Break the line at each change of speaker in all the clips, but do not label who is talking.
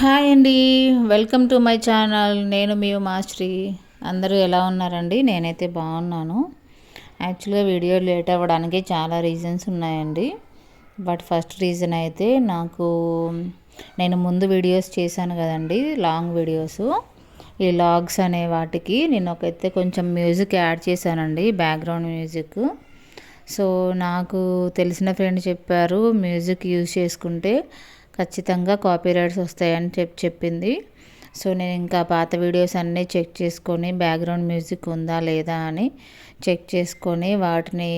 Hi అండి. Welcome to my channel. నేను మీ మాస్ట్రీ అందరూ ఎలా ఉన్నారండి? నేనైతే బాగున్నాను. యాక్చువల్గా వీడియో లేట్ అవ్వడానికి చాలా రీజన్స్ ఉన్నాయండి. బట్ ఫస్ట్ రీజన్ అయితే నాకు నేను ముందు వీడియోస్ చేశాను కదండి లాంగ్ వీడియోస్. ఈ లాగ్స్ అనే వాటికి నేను ఒకైతే కొంచెం మ్యూజిక్ యాడ్ చేశానండి బ్యాక్గ్రౌండ్ మ్యూజిక్. సో నాకు తెలిసిన ఫ్రెండ్ చెప్పారు మ్యూజిక్ యూజ్ చేసుకుంటే ఖచ్చితంగా కాపీ రైట్స్ వస్తాయని చెప్పి చెప్పింది. సో నేను ఇంకా పాత వీడియోస్ అన్నీ చెక్ చేసుకొని బ్యాక్గ్రౌండ్ మ్యూజిక్ ఉందా లేదా అని చెక్ చేసుకొని వాటిని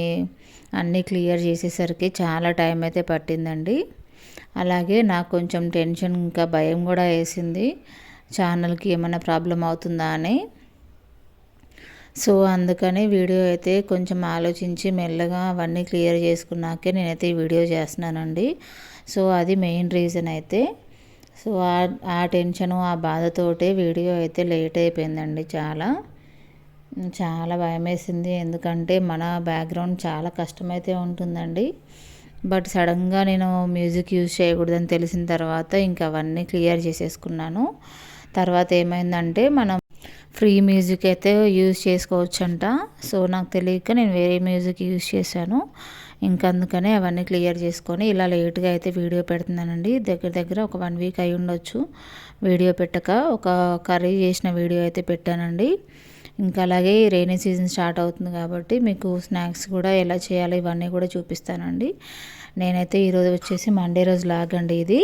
అన్నీ క్లియర్ చేసేసరికి చాలా టైం అయితే పట్టిందండి. అలాగే నాకు కొంచెం టెన్షన్ ఇంకా భయం కూడా వేసింది. ఛానల్కి ఏమైనా ప్రాబ్లం అవుతుందా అని. సో అందుకని వీడియో అయితే కొంచెం ఆలోచించి మెల్లగా అవన్నీ క్లియర్ చేసుకున్నాకే నేనైతే ఈ వీడియో చేస్తున్నానండి. సో అది మెయిన్ రీజన్ అయితే. సో ఆ టెన్షను ఆ బాధతోటే వీడియో అయితే లేట్ అయిపోయిందండి చాలా. చాలా భయం వేసింది ఎందుకంటే మన బ్యాక్గ్రౌండ్ చాలా కష్టమైతే ఉంటుందండి. బట్ సడన్గా నేను మ్యూజిక్ యూజ్ చేయకూడదని తెలిసిన తర్వాత ఇంకా అవన్నీ క్లియర్ చేసేసుకున్నాను. తర్వాత ఏమైందంటే మనం ఫ్రీ మ్యూజిక్ అయితే యూజ్ చేసుకోవచ్చంట. సో నాకు తెలియక నేను వేరే మ్యూజిక్ యూజ్ చేశాను. అందుకనే అవన్నీ క్లియర్ చేసుకొని ఇలా లేట్గా అయితే వీడియో పెడుతున్నానండి. దగ్గర దగ్గర ఒక వన్ వీక్ అయి ఉండొచ్చు. వీడియో పెట్టక ఒక కర్రీ చేసిన వీడియో అయితే పెట్టానండి. ఇంకా అలాగే రైనీ సీజన్ స్టార్ట్ అవుతుంది కాబట్టి మీకు స్నాక్స్ కూడా ఎలా చేయాలి ఇవన్నీ కూడా చూపిస్తానండి. నేనైతే ఈరోజు వచ్చేసి మండే రోజు లాగండి ఇది.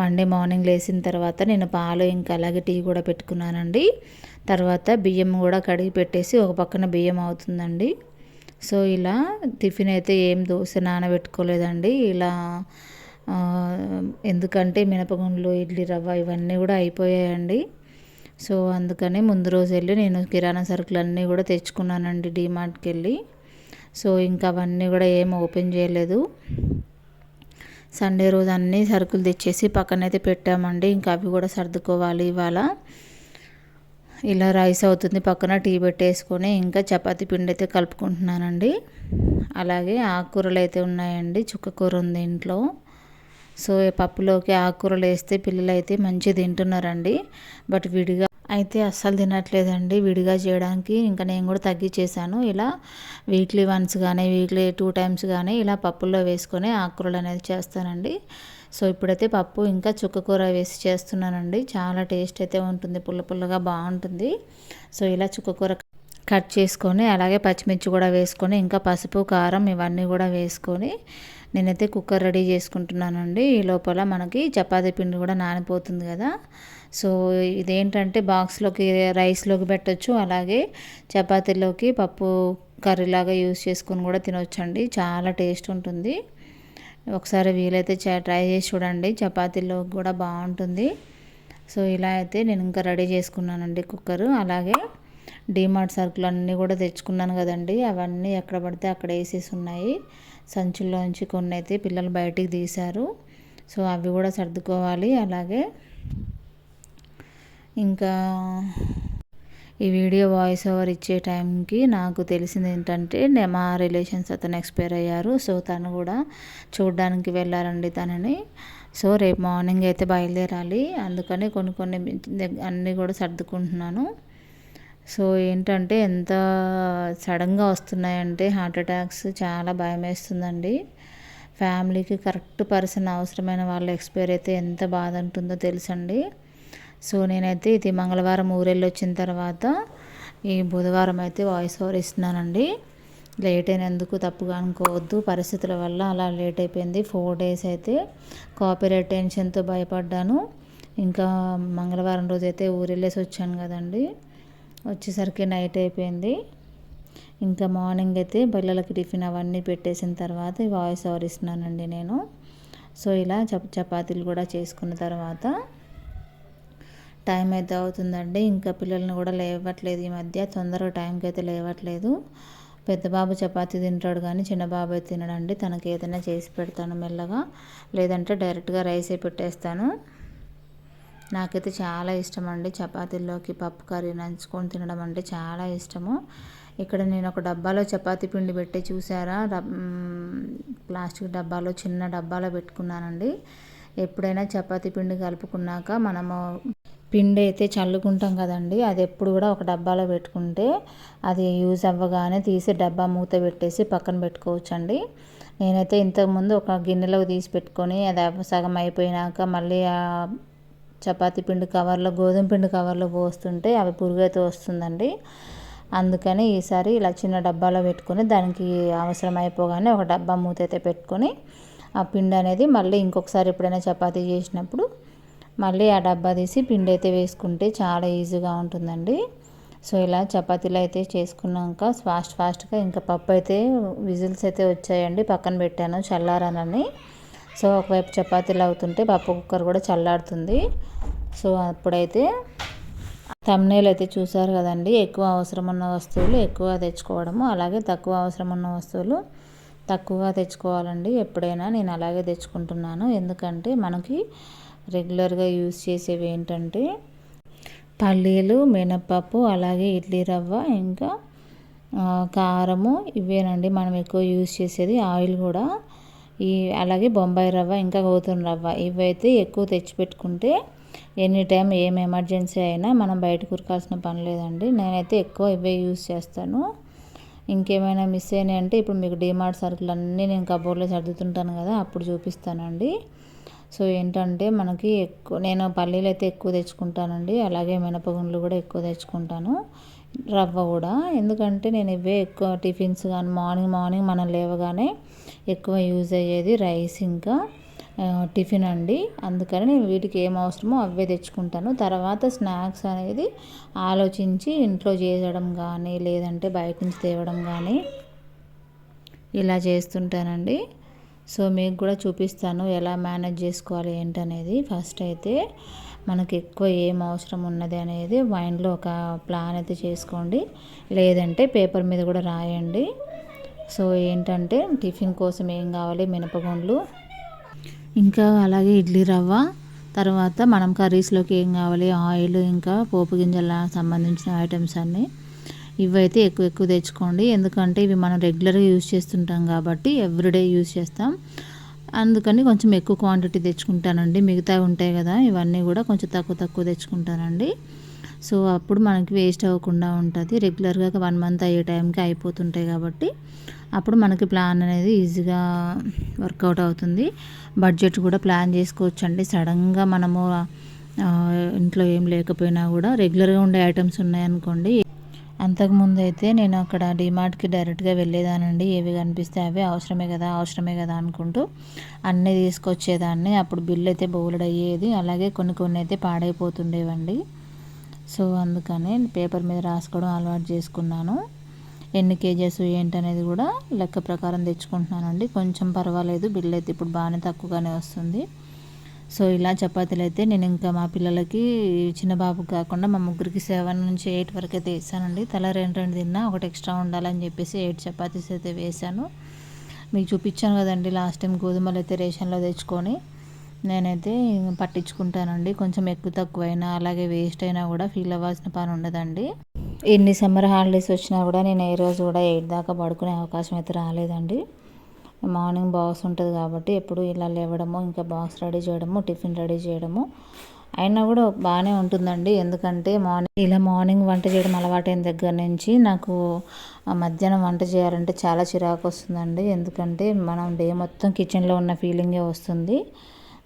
మండే మార్నింగ్ లేచిన తర్వాత నేను పాలు ఇంకా అలాగే టీ కూడా పెట్టుకున్నానండి. తర్వాత బియ్యం కూడా కడిగి పెట్టేసి ఒక పక్కన బియ్యం అవుతుందండి. సో ఇలా టిఫిన్ అయితే ఏం దోశ నానబెట్టుకోలేదండి. ఇలా ఎందుకంటే మినపగుండ్లు ఇడ్లీ రవ్వ ఇవన్నీ కూడా అయిపోయాయండి. సో అందుకని ముందు రోజు వెళ్ళి నేను కిరాణా సరుకులు అన్నీ కూడా తెచ్చుకున్నానండి డీమార్ట్కి వెళ్ళి సో ఇంకా అవన్నీ కూడా ఏం ఓపెన్ చేయలేదు. సండే రోజు అన్నీ సరుకులు తెచ్చేసి పక్కనైతే పెట్టామండి. ఇంకా అవి కూడా సర్దుకోవాలి ఇవాళ. ఇలా రైస్ అవుతుంది పక్కన టీ పెట్టేసుకొని ఇంకా చపాతి పిండి అయితే కలుపుకుంటున్నానండి. అలాగే ఆకుకూరలు అయితే ఉన్నాయండి చుక్కకూర ఉంది ఇంట్లో. సో పప్పులోకి ఆకుకూరలు వేస్తే పిల్లలు అయితే మంచిగా తింటున్నారండి. బట్ విడిగా అయితే అస్సలు తినట్లేదండి. విడిగా చేయడానికి ఇంకా నేను కూడా తగ్గించేసాను ఇలా వీక్లీ వన్స్ కానీ వీక్లీ టూ టైమ్స్ కానీ ఇలా పప్పుల్లో వేసుకొని ఆకుకూరలు అనేది చేస్తానండి. సో ఇప్పుడైతే పప్పు ఇంకా చుక్కకూర వేసి చేస్తున్నానండి. చాలా టేస్ట్ అయితే ఉంటుంది. పుల్ల పుల్లగా బాగుంటుంది. సో ఇలా చుక్కకూర కట్ చేసుకొని అలాగే పచ్చిమిర్చి కూడా వేసుకొని ఇంకా పసుపు కారం ఇవన్నీ కూడా వేసుకొని నేనైతే కుక్కర్ రెడీ చేసుకుంటున్నానండి. ఈ లోపల మనకి చపాతీ పిండి కూడా నానిపోతుంది కదా. సో ఇదేంటంటే బాక్స్లోకి రైస్లోకి పెట్టచ్చు. అలాగే చపాతీలోకి పప్పు కర్రీలాగా యూస్ చేసుకొని కూడా తినొచ్చండి. చాలా టేస్ట్ ఉంటుంది. ఒకసారి వీలైతే ట్రై చేసి చూడండి. చపాతీలో కూడా బాగుంటుంది. సో ఇలా అయితే నేను ఇంకా రెడీ చేసుకున్నానండి కుక్కరు. అలాగే డీమార్ట్ సరుకులు అన్నీ కూడా తెచ్చుకున్నాను కదండి. అవన్నీ ఎక్కడ పడితే అక్కడ వేసేసి ఉన్నాయి. సంచుల్లోంచి కొన్ని అయితే పిల్లలు బయటికి తీశారు. సో అవి కూడా సర్దుకోవాలి. అలాగే ఇంకా ఈ వీడియో వాయిస్ ఓవర్ ఇచ్చే టైంకి నాకు తెలిసింది ఏంటంటే మా రిలేషన్స్ అతను ఎక్స్పైర్ అయ్యారు. సో తను కూడా చూడడానికి వెళ్ళారండి తనని. సో రేపు మార్నింగ్ అయితే బయలుదేరాలి. అందుకని కొన్ని కొన్ని అన్నీ కూడా సర్దుకుంటున్నాను. సో ఏంటంటే ఎంత సడన్గా వస్తున్నాయంటే హార్ట్ అటాక్స్ చాలా భయం వేస్తుందండి ఫ్యామిలీకి కరెక్ట్ పర్సన్ అవసరమైన వాళ్ళు ఎక్స్పైర్ అయితే ఎంత బాధ ఉంటుందో తెలుసండి. సో నేనైతే ఇది మంగళవారం ఊరెళ్ళి వచ్చిన తర్వాత ఈ బుధవారం అయితే వాయిస్ ఓవర్ ఇస్తున్నానండి. లేట్ అయినందుకు తప్పుగా అనుకోవద్దు. పరిస్థితుల వల్ల అలా లేట్ అయిపోయింది. ఫోర్ డేస్ అయితే కాపీరైట్ టెన్షన్తో భయపడ్డాను. ఇంకా మంగళవారం రోజు అయితే ఊరెళ్ళేసి వచ్చాను కదండి. వచ్చేసరికి నైట్ అయిపోయింది. ఇంకా మార్నింగ్ అయితే పిల్లలకి టిఫిన్ అవన్నీ పెట్టేసిన తర్వాత వాయిస్ ఓవర్ ఇస్తున్నానండి నేను. సో ఇలా చప చపాతీలు కూడా చేసుకున్న తర్వాత టైం అయితే అవుతుందండి. ఇంకా పిల్లల్ని కూడా లేవట్లేదు ఈ మధ్య. తొందరగా టైంకి అయితే లేవట్లేదు. పెద్ద బాబు చపాతీ తింటాడు కానీ చిన్న బాబు అయితే తినడండి. తనకి ఏదైనా చేసి పెడతాను మెల్లగా. లేదంటే డైరెక్ట్గా రైసే పెట్టేస్తాను. నాకైతే చాలా ఇష్టం అండి చపాతీల్లోకి పప్పు కర్రీ నంచుకొని తినడం అంటే చాలా ఇష్టము. ఇక్కడ నేను ఒక డబ్బాలో చపాతీ పిండి పెట్టి చూసారా? ప్లాస్టిక్ డబ్బాలో చిన్న డబ్బాలో పెట్టుకున్నానండి. ఎప్పుడైనా చపాతీ పిండి కలుపుకున్నాక మనము పిండి అయితే చల్లుకుంటాం కదండి. అది ఎప్పుడు కూడా ఒక డబ్బాలో పెట్టుకుంటే అది యూజ్ అవ్వగానే తీసి డబ్బా మూత పెట్టేసి పక్కన పెట్టుకోవచ్చండి. నేనైతే ఇంతకుముందు ఒక గిన్నెలో తీసి పెట్టుకొని అది సగం అయిపోయినాక మళ్ళీ ఆ చపాతీ పిండి కవర్లో గోధుమ పిండి కవర్లో పోస్తుంటే అవి పురుగైతే వస్తుందండి. అందుకని ఈసారి ఇలా చిన్న డబ్బాలో పెట్టుకొని దానికి అవసరం అయిపోగానే ఒక డబ్బా మూత అయితే పెట్టుకొని ఆ పిండి అనేది మళ్ళీ ఇంకొకసారి ఎప్పుడైనా చపాతీ చేసినప్పుడు మళ్ళీ ఆ డబ్బా తీసి పిండి అయితే వేసుకుంటే చాలా ఈజీగా ఉంటుందండి. సో ఇలా చపాతీలు అయితే చేసుకున్నాక ఫాస్ట్ ఫాస్ట్గా ఇంకా పప్పు అయితే విజిల్స్ అయితే వచ్చాయండి. పక్కన పెట్టాను చల్లారనని. సో ఒకవైపు చపాతీలు అవుతుంటే పప్పు కుక్కర్ కూడా చల్లారుతుంది. సో అప్పుడైతే తమ్నేలు అయితే చూసారు కదండి. ఎక్కువ అవసరం ఉన్న వస్తువులు ఎక్కువ తెచ్చుకోవడము అలాగే తక్కువ అవసరం ఉన్న వస్తువులు తక్కువగా తెచ్చుకోవాలండి. ఎప్పుడైనా నేను అలాగే తెచ్చుకుంటున్నాను. ఎందుకంటే మనకి రెగ్యులర్గా యూస్ చేసేవి ఏంటంటే పల్లీలు మినప్పప్పు అలాగే ఇడ్లీ రవ్వ ఇంకా కారము ఇవేనండి. మనం ఎక్కువ యూస్ చేసేది ఆయిల్ కూడా. ఈ అలాగే బొంబాయి రవ్వ ఇంకా గోధుమ రవ్వ ఇవైతే ఎక్కువ తెచ్చిపెట్టుకుంటే ఎనీ టైం ఏం ఎమర్జెన్సీ అయినా మనం బయట కురకాల్సిన పని లేదండి. నేనైతే ఎక్కువ ఇవే యూజ్ చేస్తాను. ఇంకేమైనా మిస్ అయినాయి అంటే ఇప్పుడు మీకు డిమార్ట్ సరుకులు అన్నీ నేను కబోర్డ్లో సర్దుతుంటాను కదా అప్పుడు చూపిస్తానండి. సో ఏంటంటే మనకి ఎక్కువ నేను పల్లీలు అయితే ఎక్కువ తెచ్చుకుంటానండి అలాగే మినపగుండ్లు కూడా ఎక్కువ తెచ్చుకుంటాను రవ్వ కూడా. ఎందుకంటే నేను ఇవే ఎక్కువ టిఫిన్స్ కానీ మార్నింగ్ మార్నింగ్ మనం లేవగానే ఎక్కువ యూజ్ అయ్యేది రైస్ ఇంకా. టిఫిన్ అండి. అందుకని నేను వీటికి ఏం అవసరమో అవే తెచ్చుకుంటాను. తర్వాత స్నాక్స్ అనేది ఆలోచించి ఇంట్లో చేయడం కానీ లేదంటే బయట నుంచి తేవడం కానీ ఇలా చేస్తుంటానండి. సో మీకు కూడా చూపిస్తాను ఎలా మేనేజ్ చేసుకోవాలి ఏంటనేది. ఫస్ట్ అయితే మనకి ఎక్కువ ఏం అవసరం ఉన్నది అనేది మైండ్లో ఒక ప్లాన్ అయితే చేసుకోండి. లేదంటే పేపర్ మీద కూడా రాయండి. సో ఏంటంటే టిఫిన్ కోసం ఏం కావాలి? మినపగుండ్లు ఇంకా అలాగే ఇడ్లీ రవ్వ తర్వాత మనం కర్రీస్లోకి ఏం కావాలి? ఆయిల్ ఇంకా పోపు గింజల సంబంధించిన ఐటమ్స్ అన్నీ. ఇవైతే ఎక్కువ ఎక్కువ తెచ్చుకోండి. ఎందుకంటే ఇవి మనం రెగ్యులర్గా యూజ్ చేస్తుంటాం కాబట్టి ఎవ్రీడే యూజ్ చేస్తాం. అందుకని కొంచెం ఎక్కువ క్వాంటిటీ తెచ్చుకుంటానండి. మిగతా ఉంటాయి కదా ఇవన్నీ కూడా కొంచెం తక్కువ తక్కువ తెచ్చుకుంటానండి. సో అప్పుడు మనకి వేస్ట్ అవ్వకుండా ఉంటుంది. రెగ్యులర్గా వన్ మంత్ అయ్యే టైంకి అయిపోతుంటాయి కాబట్టి అప్పుడు మనకి ప్లాన్ అనేది ఈజీగా వర్కౌట్ అవుతుంది. బడ్జెట్ కూడా ప్లాన్ చేసుకోవచ్చు అండి సడన్గా మనము ఇంట్లో ఏం లేకపోయినా కూడా రెగ్యులర్గా ఉండే ఐటమ్స్ ఉన్నాయనుకోండి. అంతకుముందు అయితే నేను అక్కడ డిమార్ట్కి డైరెక్ట్గా వెళ్ళేదానండి. ఏవి కనిపిస్తే అవి అవసరమే కదా అవసరమే కదా అనుకుంటూ అన్నీ తీసుకొచ్చేదాన్ని. అప్పుడు బిల్ అయితే బోలెడయ్యేది. అలాగే కొన్ని కొన్ని అయితే పాడైపోతుండేవండి. సో అందుకని పేపర్ మీద రాసుకోవడం అలవాటు చేసుకున్నాను. ఎన్ని కేజెస్ ఏంటనేది కూడా లెక్క ప్రకారం తెచ్చుకుంటున్నానండి. కొంచెం పర్వాలేదు బిల్ అయితే ఇప్పుడు బాగానే తక్కువగానే వస్తుంది. సో ఇలా చపాతీలు అయితే నేను ఇంకా మా పిల్లలకి చిన్న బాబుకి కాకుండా మా ముగ్గురికి సెవెన్ నుంచి ఎయిట్ వరకు అయితే వేసానండి తల రెండు రెండు తిన్నా ఒకటి ఎక్స్ట్రా ఉండాలని చెప్పేసి ఎయిట్ చపాతీస్ అయితే వేసాను మీకు చూపించాను కదండి లాస్ట్ టైం గోధుమలు అయితే రేషన్లో తెచ్చుకొని. నేనైతే పట్టించుకుంటానండి. కొంచెం ఎక్కువ తక్కువైనా అలాగే వేస్ట్ అయినా కూడా ఫీల్ అవ్వాల్సిన పని ఉండదండి. ఎన్ని సమ్మర్ హాలిడేస్ వచ్చినా కూడా నేను ఏ రోజు కూడా ఎయిట్ దాకా పడుకునే అవకాశం అయితే రాలేదండి. మార్నింగ్ బాక్స్ ఉంటుంది కాబట్టి ఎప్పుడు ఇలా లేవడము ఇంకా బాక్స్ రెడీ చేయడము టిఫిన్ రెడీ చేయడము అయినా కూడా బాగానే ఉంటుందండి. ఎందుకంటే మార్నింగ్ ఇలా మార్నింగ్ వంట చేయడం అలవాటైన దగ్గర నుంచి నాకు మధ్యాహ్నం వంట చేయాలంటే చాలా చిరాకు వస్తుందండి. ఎందుకంటే మనం డే మొత్తం కిచెన్లో ఉన్న ఫీలింగే వస్తుంది.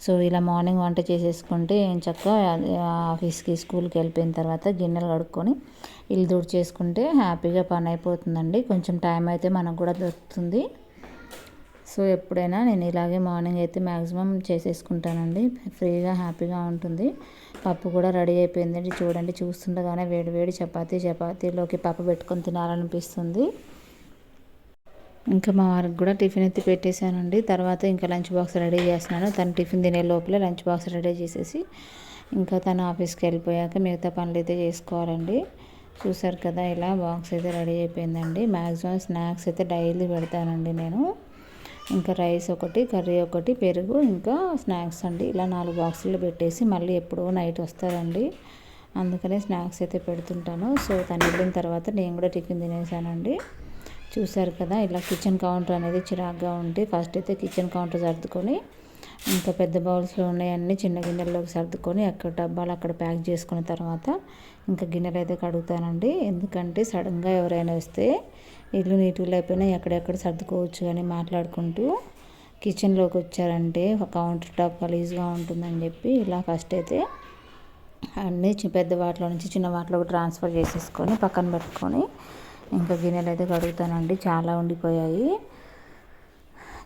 సో ఇలా మార్నింగ్ వంట చేసేసుకుంటే చక్కగా చక్క ఆఫీస్కి స్కూల్కి వెళ్ళిపోయిన తర్వాత గిన్నెలు కడుక్కొని ఇల్లు దూడు చేసుకుంటే హ్యాపీగా పని అయిపోతుందండి. కొంచెం టైం అయితే మనకు కూడా దొరుకుతుంది. సో ఎప్పుడైనా నేను ఇలాగే మార్నింగ్ అయితే మ్యాక్సిమం చేసేసుకుంటానండి. ఫ్రీగా హ్యాపీగా ఉంటుంది. పప్పు కూడా రెడీ అయిపోయిందండి. చూడండి చూస్తుండగానే వేడి వేడి చపాతీ చపాతీలోకి పప్పు పెట్టుకొని తినాలనిపిస్తుంది. ఇంకా మా వారికి కూడా టిఫిన్ ఎత్తి పెట్టేశానండి. తర్వాత ఇంకా లంచ్ బాక్స్ రెడీ చేస్తున్నాను. తను టిఫిన్ తినే లోపలే లంచ్ బాక్స్ రెడీ చేసేసి ఇంకా తను ఆఫీస్కి వెళ్ళిపోయాక మిగతా పనులు అయితే చేసుకోవాలండి. చూసారు కదా ఇలా బాక్స్ అయితే రెడీ అయిపోయిందండి. మ్యాక్సిమం స్నాక్స్ అయితే డైలీ పెడతానండి నేను. ఇంకా రైస్ ఒకటి కర్రీ ఒకటి పెరుగు ఇంకా స్నాక్స్ అండి. ఇలా నాలుగు బాక్సులు పెట్టేసి మళ్ళీ ఎప్పుడో నైట్ వస్తారండి. అందుకనే స్నాక్స్ అయితే పెడుతుంటాను. సో తను వెళ్ళిన తర్వాత నేను కూడా టిఫిన్ తినేసానండి చూసారు కదా ఇలా కిచెన్ కౌంటర్ అనేది చిరాగ్గా ఉంటే ఫస్ట్ అయితే కిచెన్ కౌంటర్ సర్దుకొని ఇంకా పెద్ద బౌల్స్లో ఉన్నాయన్నీ చిన్న గిన్నెల్లోకి సర్దుకొని అక్కడ డబ్బాలు అక్కడ ప్యాక్ చేసుకున్న తర్వాత ఇంకా గిన్నెలు అయితే కడుగుతానండి. ఎందుకంటే సడన్గా ఎవరైనా వస్తే ఇల్లు నీట్గా అయిపోయినా ఎక్కడెక్కడ సర్దుకోవచ్చు అని మాట్లాడుకుంటూ కిచెన్లోకి వచ్చారంటే కౌంటర్ టాప్ గలీజ్గా ఉంటుందని చెప్పి ఇలా ఫస్ట్ అయితే అన్నీ పెద్ద వాటిలో నుంచి చిన్న వాటిలోకి ట్రాన్స్ఫర్ చేసేసుకొని పక్కన పెట్టుకొని ఇంకా గిన్నెలు అయితే కడుగుతానండి. చాలా ఉండిపోయాయి.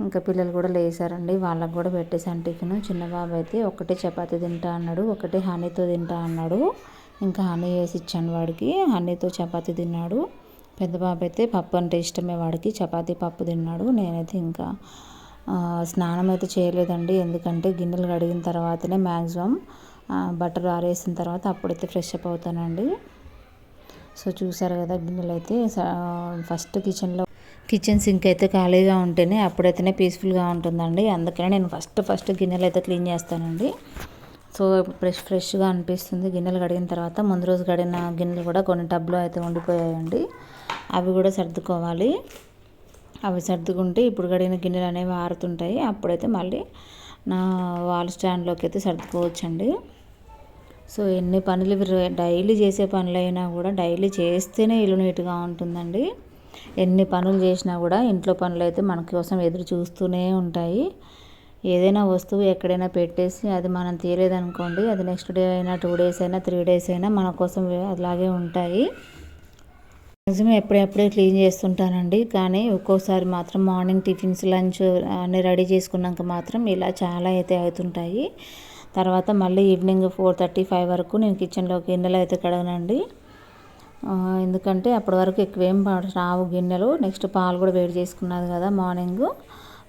ఇంకా పిల్లలు కూడా లేసారండి. వాళ్ళకు కూడా పెట్టేసాను టిఫిన్. చిన్న బాబు అయితే ఒకటే చపాతీ తింటా అన్నాడు ఒకటే హనీతో తింటా అన్నాడు. ఇంకా హనీ వేసి ఇచ్చాను వాడికి. హనీతో చపాతీ తిన్నాడు. పెద్ద బాబు అయితే పప్పు అంటే ఇష్టమే వాడికి. చపాతీ పప్పు తిన్నాడు. నేనైతే ఇంకా స్నానం అయితే చేయలేదండి. ఎందుకంటే గిన్నెలు కడిగిన తర్వాతనే మ్యాక్సిమం బట్టలు ఆరేసిన తర్వాత అప్పుడైతే ఫ్రెష్ అప్ అవుతానండి. సో చూసారు కదా గిన్నెలు అయితే ఫస్ట్ కిచెన్లో కిచెన్ సింక్ అయితే ఖాళీగా ఉంటేనే అప్పుడైతేనే పీస్ఫుల్గా ఉంటుందండి. అందుకనే నేను ఫస్ట్ ఫస్ట్ గిన్నెలు అయితే క్లీన్ చేస్తానండి. సో ఫ్రెష్ ఫ్రెష్గా అనిపిస్తుంది. గిన్నెలు కడిగిన తర్వాత ముందు రోజు కడిగిన గిన్నెలు కూడా కొన్ని టబ్లో అయితే ఉండిపోయాయండి. అవి కూడా సర్దుకోవాలి. అవి సర్దుకుంటే ఇప్పుడు కడిగిన గిన్నెలు అనేవి ఆరుతుంటాయి. అప్పుడైతే మళ్ళీ నా వాల్ స్టాండ్లోకి అయితే సర్దుకోవచ్చండి. సో ఎన్ని పనులు డైలీ చేసే పనులైనా కూడా డైలీ చేస్తేనే ఇల్లు నీట్గా ఉంటుందండి. ఎన్ని పనులు చేసినా కూడా ఇంట్లో పనులు అయితే మన కోసం ఎదురు చూస్తూనే ఉంటాయి. ఏదైనా వస్తువు ఎక్కడైనా పెట్టేసి అది మనం తీయలేదనుకోండి అది నెక్స్ట్ డే అయినా టూ డేస్ అయినా త్రీ డేస్ అయినా మన కోసం అలాగే ఉంటాయి. నిజమే ఎప్పుడెప్పుడే క్లీన్ చేస్తుంటానండి. కానీ ఒక్కోసారి మాత్రం మార్నింగ్ టిఫిన్స్ లంచ్ అన్నీ రెడీ చేసుకున్నాక మాత్రం ఇలా చాలా అయితే అవుతుంటాయి. తర్వాత మళ్ళీ ఈవినింగ్ ఫోర్ థర్టీ ఫైవ్ వరకు నేను కిచెన్లోకి గిన్నెలు అయితే కడగనండి. ఎందుకంటే అప్పటి వరకు ఎక్కువేం రావు గిన్నెలు. నెక్స్ట్ పాలు కూడా వేడి చేసుకున్నది కదా మార్నింగ్.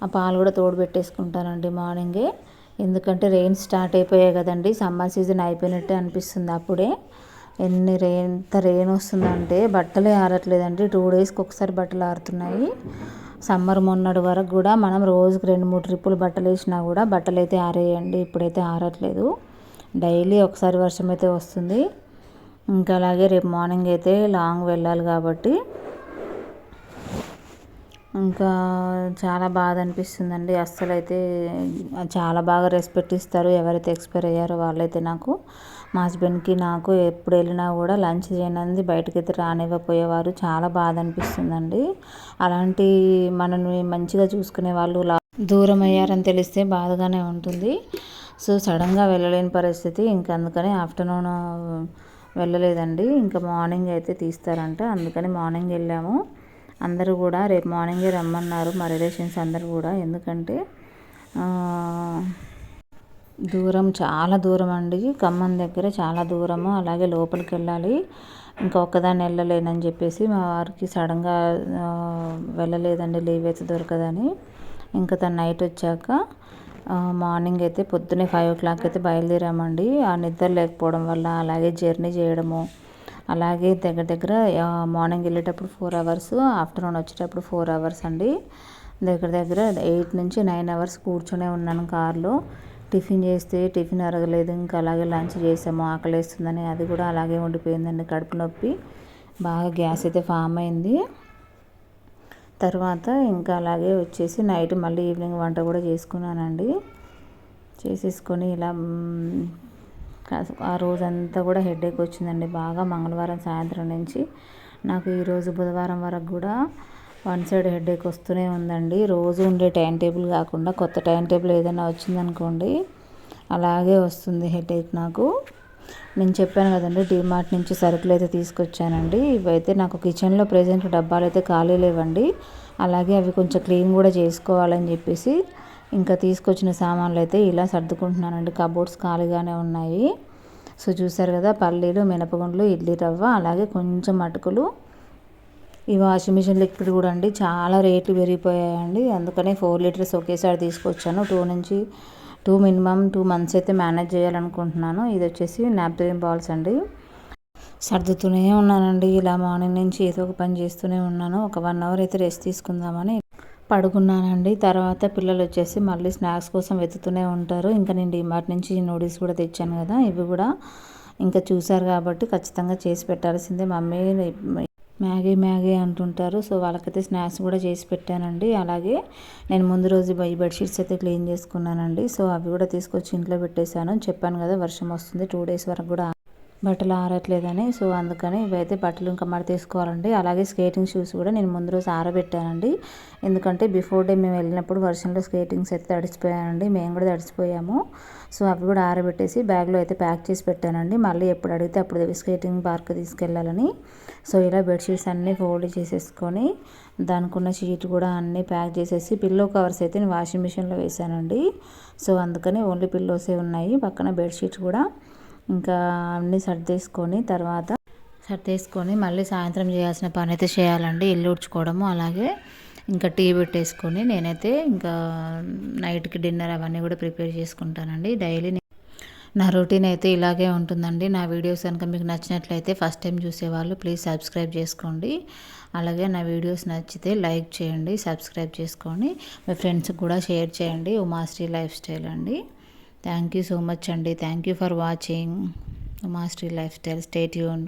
ఆ పాలు కూడా తోడు పెట్టేసుకుంటానండి మార్నింగే. ఎందుకంటే రెయిన్ స్టార్ట్ అయిపోయాయి కదండి. సమ్మర్ సీజన్ అయిపోయినట్టే అనిపిస్తుంది అప్పుడే. ఎన్ని రెయిన్ ఎంత రెయిన్ వస్తుందంటే బట్టలే ఆరట్లేదండి. టూ డేస్కి ఒకసారి బట్టలు ఆరుతున్నాయి. సమ్మర్ మొన్నటి వరకు కూడా మనం రోజుకి రెండు మూడు ట్రిప్పులు బట్టలు వేసినా కూడా బట్టలు అయితే ఆరేయండి. ఇప్పుడైతే ఆరట్లేదు. డైలీ ఒకసారి వర్షం అయితే వస్తుంది. ఇంకా అలాగే రేపు మార్నింగ్ అయితే లాంగ్ వెళ్ళాలి కాబట్టి. ఇంకా చాలా బాధ అనిపిస్తుందండి. అస్సలు అయితే చాలా బాగా రెస్పెక్ట్ ఇస్తారు ఎవరైతే ఎక్స్పైర్ అయ్యారో వాళ్ళైతే నాకు. మా హస్బెండ్కి నాకు ఎప్పుడు వెళ్ళినా కూడా లంచ్ చేయనంది బయటకి అయితే రానివ్వకపోయేవారు. చాలా బాధ అనిపిస్తుందండి అలాంటి మనల్ని మంచిగా చూసుకునే వాళ్ళు దూరం అయ్యారని తెలిస్తే బాధగానే ఉంటుంది. సో సడన్గా వెళ్ళలేని పరిస్థితి. ఇంకా అందుకని ఆఫ్టర్నూన్ వెళ్ళలేదండి. ఇంకా మార్నింగ్ అయితే తీస్తారంట. అందుకని మార్నింగ్ వెళ్ళాము. అందరూ కూడా రేపు మార్నింగే రమ్మన్నారు. మా రిలేషన్స్ అందరూ కూడా. ఎందుకంటే దూరం చాలా దూరం అండి. ఖమ్మం దగ్గర చాలా దూరము. అలాగే లోపలికి వెళ్ళాలి. ఇంకా ఒక్కదాన్ని వెళ్ళలేనని చెప్పేసి మా వారికి సడన్గా వెళ్ళలేదండి. లీవ్ అయితే దొరకదని. ఇంకా తను నైట్ వచ్చాక మార్నింగ్ అయితే పొద్దున్నే ఫైవ్ ఓ క్లాక్ అయితే బయలుదేరామండి. ఆ నిద్ర లేకపోవడం వల్ల అలాగే జర్నీ చేయడము అలాగే దగ్గర దగ్గర మార్నింగ్ వెళ్ళేటప్పుడు ఫోర్ అవర్స్ ఆఫ్టర్నూన్ వచ్చేటప్పుడు ఫోర్ అవర్స్ అండి. దగ్గర దగ్గర ఎయిట్ నుంచి నైన్ అవర్స్ కూర్చొనే ఉన్నాను కార్లో. టిఫిన్ చేస్తే టిఫిన్ అరగలేదు ఇంకా అలాగే లంచ్ చేసాము ఆకలేస్తుందని అది కూడా అలాగే ఉండిపోయిందండి. కడుపు నొప్పి బాగా గ్యాస్ అయితే ఫామ్ అయింది. తర్వాత ఇంకా అలాగే వచ్చేసి నైట్ మళ్ళీ ఈవినింగ్ వంట కూడా చేసుకున్నానండి. చేసేసుకొని ఇలా ఆ రోజంతా కూడా హెడేక్ వచ్చిందండి. బాగా మంగళవారం సాయంత్రం నుంచి నాకు ఈరోజు బుధవారం వరకు కూడా వన్ సైడ్ హెడేక్ వస్తూనే ఉందండి. రోజు ఉండే టైం టేబుల్ కాకుండా కొత్త టైం టేబుల్ ఏదైనా వచ్చిందనుకోండి అలాగే వస్తుంది హెడేక్ నాకు. నేను చెప్పాను కదండి డిమార్ట్ నుంచి సరుకులు అయితే తీసుకొచ్చానండి. ఇవైతే నాకు కిచెన్లో ప్రజెంట్ డబ్బాలు అయితే ఖాళీ లేవండి. అలాగే అవి కొంచెం క్లీన్ కూడా చేసుకోవాలని చెప్పేసి ఇంకా తీసుకొచ్చిన సామాన్లు అయితే ఇలా సర్దుకుంటున్నానండి. కబోర్డ్స్ ఖాళీగానే ఉన్నాయి. సో చూసారు కదా పల్లీలు మినపగుండ్లు ఇడ్లీ రవ్వ అలాగే కొంచెం అటుకులు ఈ వాషింగ్ మిషన్ లిక్విడ్ కూడా అండి. చాలా రేట్లు పెరిగిపోయాయండి. అందుకనే ఫోర్ లీటర్స్ ఒకేసారి తీసుకొచ్చాను. టూ నుంచి టూ మినిమం టూ మంత్స్ అయితే మేనేజ్ చేయాలనుకుంటున్నాను. ఇది వచ్చేసి నాప్థలిన్ బాల్స్ అండి. సర్దుతూనే ఉన్నానండి. ఇలా మార్నింగ్ నుంచి ఏదో ఒక పని చేస్తూనే ఉన్నాను. ఒక వన్ అవర్ అయితే రెస్ట్ తీసుకుందామని పడుకున్నానండి. తర్వాత పిల్లలు వచ్చేసి మళ్ళీ స్నాక్స్ కోసం వెతుతూనే ఉంటారు. ఇంకా నేను డిమార్ట్ నుంచి నూడిల్స్ కూడా తెచ్చాను కదా ఇవి కూడా. ఇంకా చూసారు కాబట్టి ఖచ్చితంగా చేసి పెట్టాల్సిందే. మమ్మీ మ్యాగీ మ్యాగీ అంటుంటారు. సో వాళ్ళకైతే స్నాక్స్ కూడా చేసి పెట్టానండి. అలాగే నేను ముందు రోజు ఈ బెడ్షీట్స్ అయితే క్లీన్ చేసుకున్నానండి. సో అవి కూడా తీసుకొచ్చి ఇంట్లో పెట్టేశాను. చెప్పాను కదా వర్షం వస్తుంది. టూ డేస్ వరకు కూడా బట్టలు ఆరట్లేదని. సో అందుకని ఇవైతే బట్టలు ఇంకా మరి తీసుకోవాలండి. అలాగే స్కేటింగ్ షూస్ కూడా నేను ముందు రోజు ఆరబెట్టానండి. ఎందుకంటే బిఫోర్ డే మేము వెళ్ళినప్పుడు వర్షంలో స్కేటింగ్స్ అయితే తడిచిపోయానండి మేము కూడా తడిచిపోయాము. సో అవి కూడా ఆరబెట్టేసి బ్యాగ్లో అయితే ప్యాక్ చేసి పెట్టానండి. మళ్ళీ ఎప్పుడు అడిగితే అప్పుడు స్కేటింగ్ పార్క్ తీసుకెళ్ళాలని. సో ఇలా బెడ్షీట్స్ అన్నీ ఫోల్డ్ చేసేసుకొని దానికి ఉన్న షీట్ కూడా అన్నీ ప్యాక్ చేసేసి పిల్లో కవర్స్ అయితే నేను వాషింగ్ మిషన్లో వేసానండి. సో అందుకని ఓన్లీ పిల్లోసే ఉన్నాయి. పక్కన బెడ్షీట్స్ కూడా ఇంకా అన్నీ సర్దేసుకొని తర్వాత సర్దేసుకొని మళ్ళీ సాయంత్రం చేయాల్సిన పని అయితే చేయాలండి. ఇల్లు ఉడ్చుకోవడము అలాగే ఇంకా టీ పెట్టేసుకొని నేనైతే ఇంకా నైట్కి డిన్నర్ అవన్నీ కూడా ప్రిపేర్ చేసుకుంటానండి. డైలీ నా రొటీన్ అయితే ఇలాగే ఉంటుందండి. నా వీడియోస్ కనుక మీకు నచ్చినట్లయితే ఫస్ట్ టైం చూసేవాళ్ళు ప్లీజ్ సబ్స్క్రైబ్ చేసుకోండి. అలాగే నా వీడియోస్ నచ్చితే లైక్ చేయండి సబ్స్క్రైబ్ చేసుకోండి. మీ ఫ్రెండ్స్కి కూడా షేర్ చేయండి. ఉమాశ్రీ లైఫ్ స్టైల్ అండి. థ్యాంక్ యూ సో మచ్ అండి. Thank you for watching. Umashri life style. State Yoon